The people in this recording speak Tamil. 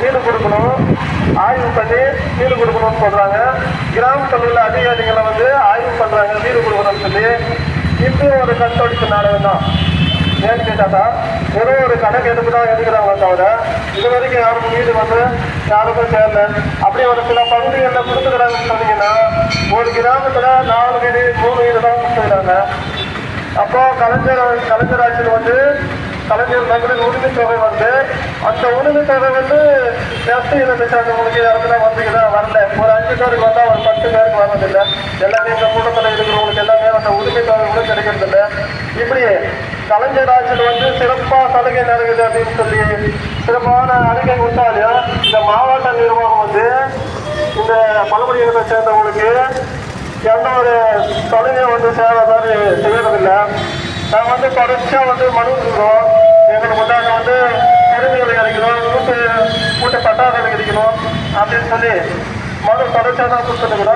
வீடு கொடுக்கணும். ஆய்வு பண்ணி வீடு கொடுக்கணும்னு சொல்றாங்க. கிராமத்தில் உள்ள அதிகாரிகளை வந்து ஆய்வு பண்றாங்க. வீடு கொடுக்கணும்னு சொல்லி. இப்பயும் ஒரு கண்தொடிப்பு நாடகம் தான் ஏன்னு கேட்டாக்கா வெறும் ஒரு கணக்கு எடுத்து தான் எடுக்கிறாங்களே தவிர இது வரைக்கும் யாருக்கும் வீடு வந்து யாருக்கும் சேரல. அப்படி ஒரு சில பகுதிகளில் கொடுத்துக்கிறாங்கன்னு சொன்னீங்கன்னா ஒரு கிராமத்தில் நாலு வீடு மூணு வீடு தான் கொடுத்துக்கிறாங்க. அப்போ கலைஞர் கலைஞர் ஆட்சியில் வந்து கலைஞர் நகரின் உரிமை தொகை வந்து அந்த உரிமை வந்து ஜாஸ்தி இருந்து சேர்ந்தவங்களுக்கு இடத்துல வந்துக்குதா வரல. ஒரு அஞ்சு பேருக்கு வந்தால் ஒரு பத்து பேருக்கு வர்றதில்லை. எல்லாமே இந்த கூட்டத்தில் இருக்கிறவங்களுக்கு எல்லாமே அந்த உரிமை தொகை கூட கிடைக்கிறதில்ல. இப்படி கலைஞர் ஆட்சியில் வந்து சிறப்பாக சலுகை நடக்குது அப்படின்னு சொல்லி சிறப்பான அறிக்கை கொடுத்தாலும் இந்த மாவட்ட நிர்வாகம் வந்து இந்த பழமொழிகளை சேர்ந்தவங்களுக்கு எந்த ஒரு சலுகையும் வந்து சேவை மாதிரி செய்யறதில்ல. நான் வந்து தொடர்ச்சியாக வந்து மனு கொடுக்குறோம். எங்களுக்கு అందిస్తుంది మరో సమాచారం కూడా